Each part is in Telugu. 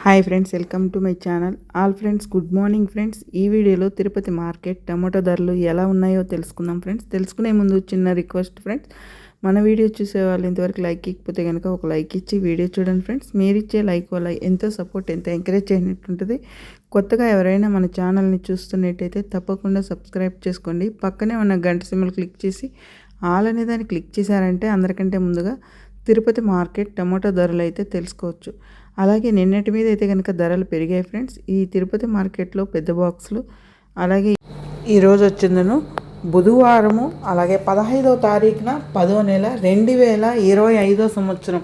Hi friends welcome to my channel all friends good morning friends ఈ వీడియోలో తిరుపతి మార్కెట్ టమాటో ధరలు ఎలా ఉన్నాయో తెలుసుకుందాం ఫ్రెండ్స్ తెలుసుకునే ముందు చిన్న రిక్వెస్ట్ ఫ్రెండ్స్ మన వీడియో చూసే వాళ్ళు ఇంతవరకు లైక్ ఇకపోతే కనుక ఒక లైక్ ఇచ్చి వీడియో చూడండి ఫ్రెండ్స్ మీరు ఇచ్చే లైక్ వల్ల ఎంతో సపోర్ట్ ఎంతో ఎంకరేజ్ అయినట్టుంటుంది కొత్తగా ఎవరైనా మన ఛానల్ని చూస్తున్నట్టయితే తప్పకుండా సబ్స్క్రైబ్ చేసుకోండి. పక్కనే ఉన్న గంట సిమ్మలు క్లిక్ చేసి ఆల్ అనే దాన్ని క్లిక్ చేశారంటే అందరికంటే ముందుగా తిరుపతి మార్కెట్ టమాటో ధరలు అయితే తెలుసుకోవచ్చు. అలాగే నిన్నటి మీద అయితే కనుక ధరలు పెరిగాయి ఫ్రెండ్స్. ఈ తిరుపతి మార్కెట్లో పెద్ద బాక్సులు అలాగే ఈరోజు వచ్చిందను బుధవారము అలాగే పదహైదవ తారీఖున పదో నెల రెండు వేల ఇరవై ఐదో సంవత్సరం.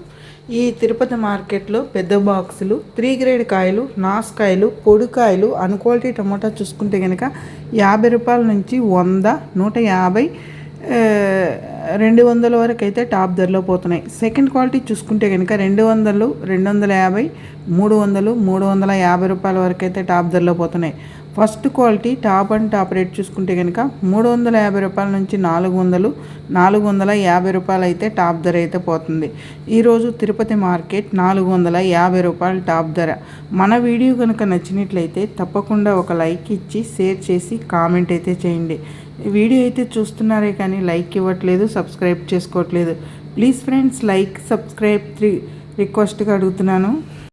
ఈ తిరుపతి మార్కెట్లో పెద్ద బాక్సులు త్రీ గ్రేడ్ కాయలు నాసుకాయలు పొడికాయలు అన్క్వాలిటీ టమాటా చూసుకుంటే కనుక యాభై రూపాయల నుంచి వంద నూట యాభై రెండు వందల వరకు అయితే టాప్ ధరలో పోతున్నాయి. సెకండ్ క్వాలిటీ చూసుకుంటే కనుక రెండు వందలు రెండు వందల యాభై మూడు వందలు మూడు వందల యాభై రూపాయల వరకు అయితే టాప్ ధరలో పోతున్నాయి. First quality top and top rate చూసుకుంటే కనుక మూడు వందల యాభై రూపాయల నుంచి నాలుగు వందలు నాలుగు వందల యాభై రూపాయలు అయితే టాప్ ధర అయితే పోతుంది. ఈరోజు తిరుపతి మార్కెట్ నాలుగు వందల యాభై రూపాయలు టాప్ ధర. మన వీడియో కనుక నచ్చినట్లయితే తప్పకుండా ఒక లైక్ ఇచ్చి షేర్ చేసి కామెంట్ అయితే చేయండి. వీడియో అయితే చూస్తున్నారే కానీ లైక్ ఇవ్వట్లేదు సబ్స్క్రైబ్ చేసుకోవట్లేదు. ప్లీజ్ ఫ్రెండ్స్ లైక్ సబ్స్క్రైబ్ రిక్వెస్ట్గా అడుగుతున్నాను.